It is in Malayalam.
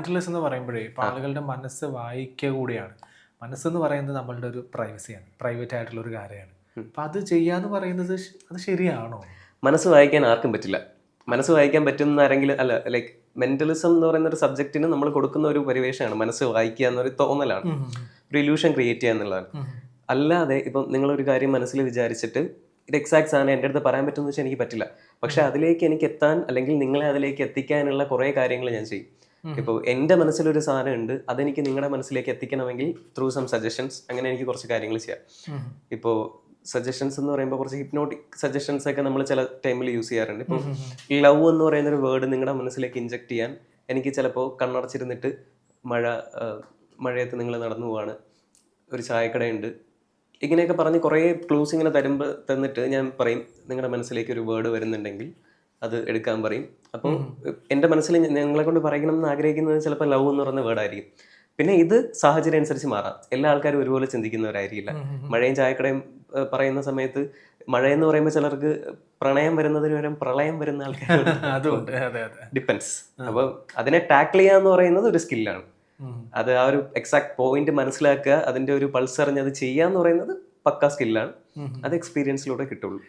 മെന്റലിസം എന്ന് പറയുമ്പോഴേ ഇപ്പൊ ആളുകളുടെ മനസ്സ് വായിക്കുക കൂടിയാണ്. മനസ്സെന്ന് പറയുന്നത് നമ്മളുടെ ഒരു പ്രൈവസിയാണ് പ്രൈവറ്റ് ആയിട്ടുള്ള ഒരു കാര്യമാണ്. അപ്പൊ അത് ചെയ്യാന്ന് പറയുന്നത് അത് ശരിയാണോ? മനസ്സ് വായിക്കാൻ ആർക്കും പറ്റില്ല. മനസ്സ് വായിക്കാൻ പറ്റുന്ന ആരെങ്കിലും അല്ല ലൈക്ക് മെന്റലിസം എന്ന് പറയുന്ന ഒരു സബ്ജക്റ്റിന് നമ്മൾ കൊടുക്കുന്ന ഒരു പരിവേഷമാണ് മനസ്സ് വായിക്കുക എന്നൊരു തോന്നലാണ്. ഒരു ഇല്യൂഷൻ ക്രിയേറ്റ് ചെയ്യുക എന്നുള്ളതാണ്. അല്ലാതെ ഇപ്പം നിങ്ങളൊരു കാര്യം മനസ്സിൽ വിചാരിച്ചിട്ട് ഇത് എക്സാക്ട് സാധനം എന്റെ അടുത്ത് പറയാൻ പറ്റുമെന്ന് വെച്ചാൽ എനിക്ക് പറ്റില്ല. പക്ഷെ അതിലേക്ക് എനിക്ക് എത്താൻ അല്ലെങ്കിൽ നിങ്ങളെ അതിലേക്ക് എത്തിക്കാനുള്ള കുറേ കാര്യങ്ങൾ ഞാൻ ചെയ്യും. ഇപ്പോൾ എന്റെ മനസ്സിലൊരു സാധനം ഉണ്ട് അതെനിക്ക് നിങ്ങളുടെ മനസ്സിലേക്ക് എത്തിക്കണമെങ്കിൽ ത്രൂ സം സജഷൻസ് അങ്ങനെ എനിക്ക് കുറച്ച് കാര്യങ്ങൾ ചെയ്യാം. ഇപ്പോൾ സജഷൻസ് എന്ന് പറയുമ്പോൾ കുറച്ച് ഹിപ്നോട്ടിക് സജഷൻസ് ഒക്കെ നമ്മൾ ചില ടൈമിൽ യൂസ് ചെയ്യാറുണ്ട്. ഇപ്പോൾ ലവ് എന്ന് പറയുന്ന ഒരു വേർഡ് നിങ്ങളുടെ മനസ്സിലേക്ക് ഇഞ്ചെക്ട് ചെയ്യാൻ എനിക്ക് ചിലപ്പോൾ കണ്ണടച്ചിരുന്നിട്ട് മഴ മഴയത്ത് നിങ്ങൾ നടന്നു പോവാണ്. ഒരു ചായക്കടയുണ്ട്. ഇങ്ങനെയൊക്കെ പറഞ്ഞ് കുറേ ക്ലൂസ് ഇങ്ങനെ തരുമ്പോൾ തന്നിട്ട് ഞാൻ പറയും നിങ്ങളുടെ മനസ്സിലേക്ക് ഒരു വേർഡ് വരുന്നുണ്ടെങ്കിൽ അത് എടുക്കാൻ പറയും. അപ്പോൾ എന്റെ മനസ്സിൽ ഞങ്ങളെ കൊണ്ട് പറയണം എന്ന് ആഗ്രഹിക്കുന്നത് ചിലപ്പോൾ ലവ് എന്ന് പറയുന്ന വേർഡായിരിക്കും പിന്നെ ഇത് സാഹചര്യം അനുസരിച്ച് മാറാം. എല്ലാ ആൾക്കാരും ഒരുപോലെ ചിന്തിക്കുന്നവരായിരിക്കില്ല. മഴയും ചായക്കടയും പറയുന്ന സമയത്ത് മഴ എന്ന് പറയുമ്പോൾ ചിലർക്ക് പ്രണയം വരുന്നതിന് പകരം പ്രളയം വരുന്ന ആൾക്കാരുണ്ട് ഡിപ്പെൻസ് അപ്പോൾ അതിനെ ടാക്കിൾ ചെയ്യുക എന്ന് പറയുന്നത് ഒരു സ്കില്ലാണ് അത് ആ ഒരു എക്സാക്ട് പോയിന്റ് മനസ്സിലാക്കുക അതിന്റെ ഒരു പൾസ് അറിഞ്ഞ് അത് ചെയ്യുക എന്ന് പറയുന്നത് പക്ക സ്കില്ലാണ് അത് എക്സ്പീരിയൻസിലൂടെ കിട്ടുള്ളൂ.